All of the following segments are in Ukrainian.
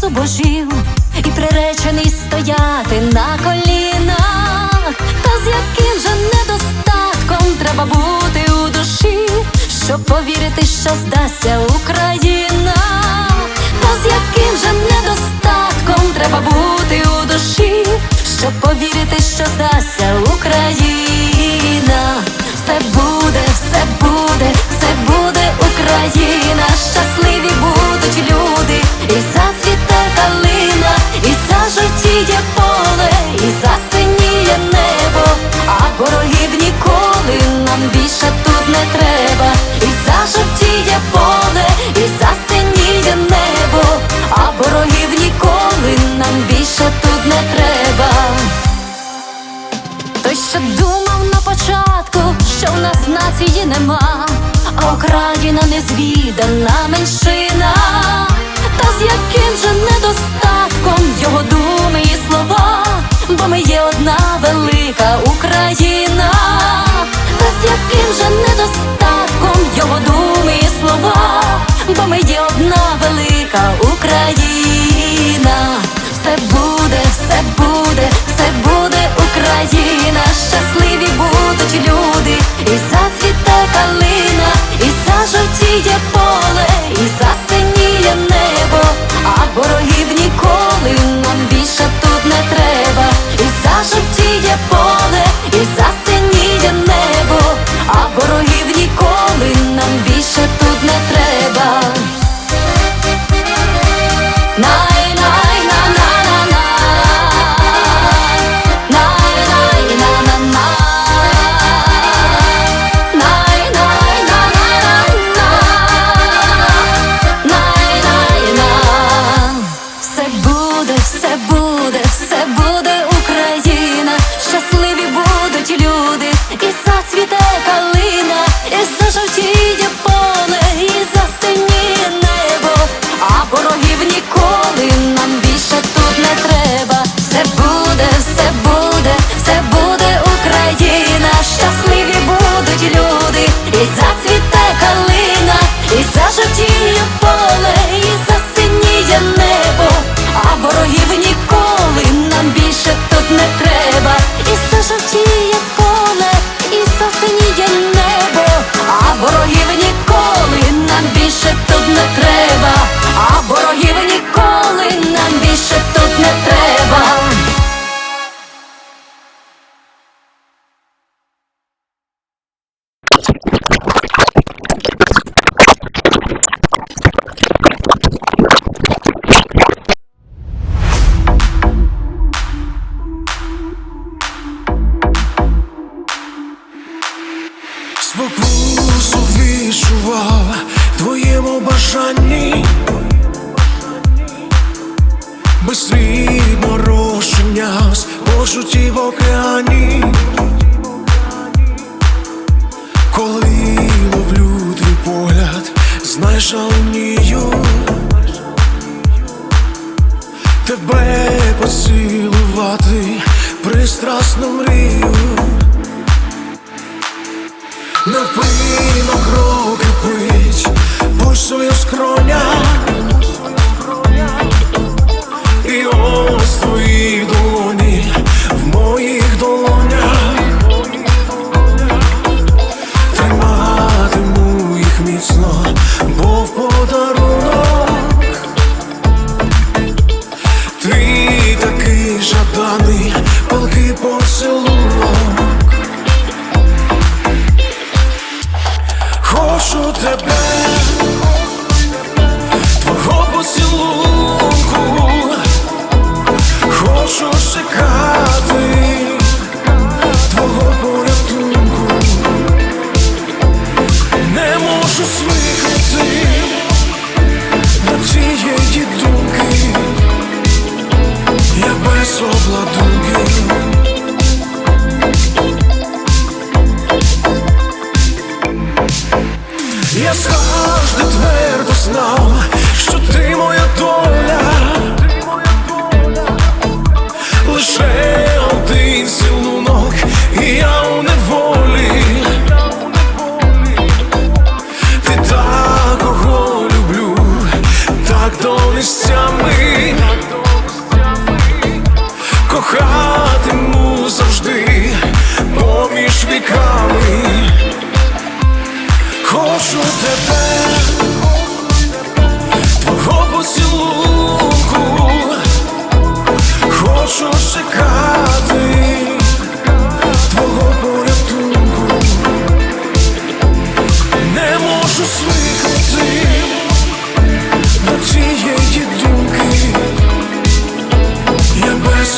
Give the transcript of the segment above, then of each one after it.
зубожів і приречений стояти на колінах. Та з яким же недостатком треба бути у душі, щоб повірити, що здасться Україна. Та з яким же недостатком треба бути у душі, щоб повірити, що здасться Україна. Що думав на початку, що в нас нації нема, а Україна незвідана меншина, та з яким же недостатком його думи і слова, бо ми є одна велика Україна, та з яким же недостатком його думи і слова, бо ми є одна велика щасливі будуть люди, і зацвіте калина, і зажовтіє поле, Спокусу відчував твоєму бажанні. Безслідно розчинявсь почуті в океані знай шаленію Тебе поцілувати пристрасно мрію. Невпинно кроки пить, будь свою скронях heart.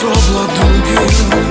sobla dugim